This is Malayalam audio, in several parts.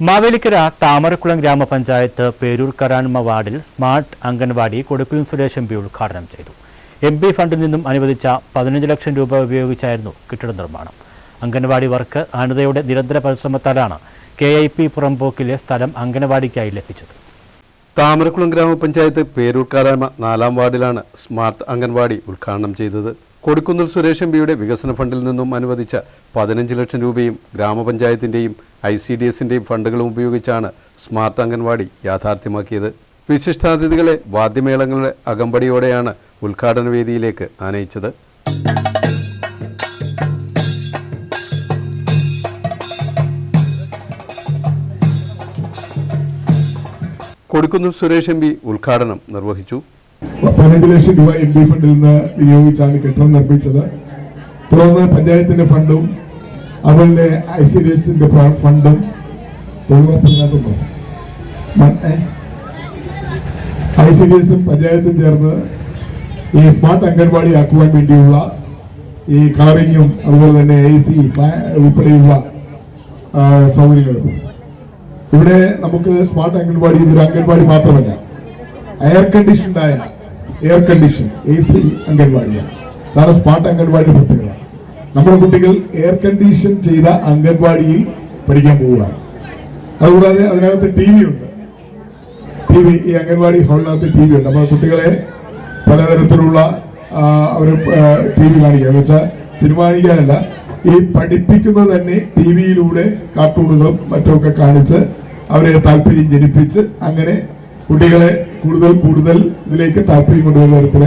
മാവേലിക്കര താമരക്കുളം ഗ്രാമപഞ്ചായത്ത് പേരൂർ കരാൻമ വാർഡിൽ സ്മാർട്ട് അംഗൻവാടി കൊടുക്കുയും സുരേഷ് എം പി ഉദ്ഘാടനം ചെയ്തു. എം പി ഫണ്ടിൽ നിന്നും അനുവദിച്ച പതിനഞ്ച് ലക്ഷം രൂപ ഉപയോഗിച്ചായിരുന്നു കെട്ടിട നിർമ്മാണം. അംഗൻവാടി വർക്ക് അനിതയുടെ നിരന്തര പരിശ്രമത്താലാണ് കെ ഐ പി പുറംപോക്കിലെ സ്ഥലം അംഗൻവാടിക്കായി ലഭിച്ചത്. താമരക്കുളം ഗ്രാമപഞ്ചായത്ത് പേരൂർക്കാരാമ നാലാം വാർഡിലാണ് സ്മാർട്ട് അംഗൻവാടി ഉദ്ഘാടനം ചെയ്തത്. കൊടിക്കുന്നിൽ സുരേഷ് എം പിയുടെ വികസന ഫണ്ടിൽ നിന്നും അനുവദിച്ച പതിനഞ്ച് ലക്ഷം രൂപയും ഗ്രാമപഞ്ചായത്തിന്റെയും ഐ സി ഡി എസിന്റെയും ഫണ്ടുകളും ഉപയോഗിച്ചാണ് സ്മാർട്ട് അംഗൻവാടി യാഥാർത്ഥ്യമാക്കിയത്. വിശിഷ്ടാതിഥികളെ വാദ്യമേളങ്ങളുടെ അകമ്പടിയോടെയാണ് ഉദ്ഘാടന വേദിയിലേക്ക് ആനയിച്ചത്. കൊടിക്കുന്നിൽ സുരേഷ് എം പി ഉദ്ഘാടനം നിർവഹിച്ചു. പതിനഞ്ച് ലക്ഷം രൂപ എം ഡി ഫണ്ടിൽ നിന്ന് വിനിയോഗിച്ചാണ് കെട്ടിടം നിർമ്മിച്ചത്. തുടർന്ന് പഞ്ചായത്തിന്റെ ഫണ്ടും അതുപോലെ ഐ സി ഡി എസിന്റെ ഫണ്ടും തൊഴിലുറപ്പിനകത്തുണ്ടോ ഐ സി ഡി എസും പഞ്ചായത്തും ചേർന്ന് ഈ സ്മാർട്ട് അംഗൻവാടി ആക്കുവാൻ വേണ്ടിയുള്ള ഈ കളറിങ്ങും അതുപോലെ തന്നെ എ സി ഉൾപ്പെടെയുള്ള സൗകര്യങ്ങളും. ഇവിടെ നമുക്ക് സ്മാർട്ട് അംഗൻവാടി ഇതൊരു അംഗൻവാടി മാത്രമല്ല എയർ കണ്ടീഷൻഡായ എയർ കണ്ടീഷൻ എ സി അംഗൻവാടിയാണ് അതാണ് സ്മാർട്ട് അംഗൻവാടിയുടെ പ്രത്യേകത. നമ്മുടെ കുട്ടികൾ എയർ കണ്ടീഷൻ ചെയ്ത അംഗൻവാടിയിൽ പഠിക്കാൻ പോവുകയാണ്. അതുകൂടാതെ അതിനകത്ത് ടി വി ഉണ്ട്. ടി വി ഈ അംഗൻവാടി ഹാളിനകത്ത് ടി വി ഉണ്ട്. നമ്മുടെ കുട്ടികളെ പലതരത്തിലുള്ള അവർ ടി വി കാണിക്കുക. എന്ന് വെച്ചാൽ സിനിമ കാണിക്കാനല്ല ഈ പഠിപ്പിക്കുന്നത് തന്നെ ടി വിയിലൂടെ കാർട്ടൂണുകളും മറ്റുമൊക്കെ കാണിച്ച് അവരെ താല്പര്യം ജനിപ്പിച്ച് അങ്ങനെ കുട്ടികളെ കൂടുതൽ കൂടുതൽ ഇതിലേക്ക് താല്പര്യം കൊണ്ടുവരുന്ന തരത്തിൽ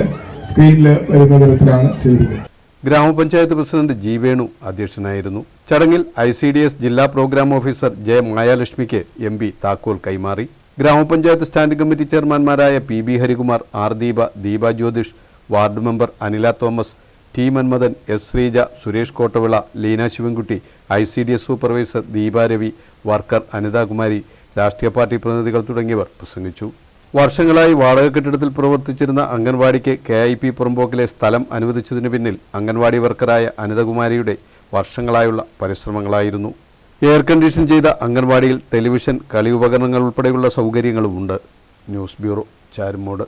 സ്ക്രീനിൽ വരുന്ന തരത്തിലാണ് ചെയ്തിരിക്കുന്നത്. ഗ്രാമപഞ്ചായത്ത് പ്രസിഡന്റ് ജി വേണു അധ്യക്ഷനായിരുന്നു. ചടങ്ങിൽ ഐ സി ഡി എസ് ജില്ലാ പ്രോഗ്രാം ഓഫീസർ ജെ മായാലക്ഷ്മിക്ക് എം പി താക്കോൽ കൈമാറി. ഗ്രാമപഞ്ചായത്ത് standing committee ചെയർമാൻമാരായ P B Harikumar R Deepa Deepa Jyothish ward member Anila Thomas T Manmathan S Sreeja Suresh Kottavila Leena Sivankutty I C D S supervisor Deeparavi worker Anithakumari രാഷ്ട്രീയ പാർട്ടി പ്രതിനിധികൾ തുടങ്ങിയവർ പ്രസംഗിച്ചു. വർഷങ്ങളായി വാടക കെട്ടിടത്തിൽ പ്രവർത്തിച്ചിരുന്ന അംഗൻവാടിക്ക് കെ ഐ പി പുറമ്പോക്കിലെ സ്ഥലം അനുവദിച്ചതിനു പിന്നിൽ അംഗൻവാടി വർക്കറായ അനിതകുമാരിയുടെ വർഷങ്ങളായുള്ള പരിശ്രമങ്ങളായിരുന്നു. എയർ കണ്ടീഷൻ ചെയ്ത അംഗൻവാടിയിൽ ടെലിവിഷൻ കളി ഉപകരണങ്ങൾ ഉൾപ്പെടെയുള്ള സൗകര്യങ്ങളുമുണ്ട് ന്യൂസ് ബ്യൂറോ ചാരുമോട്.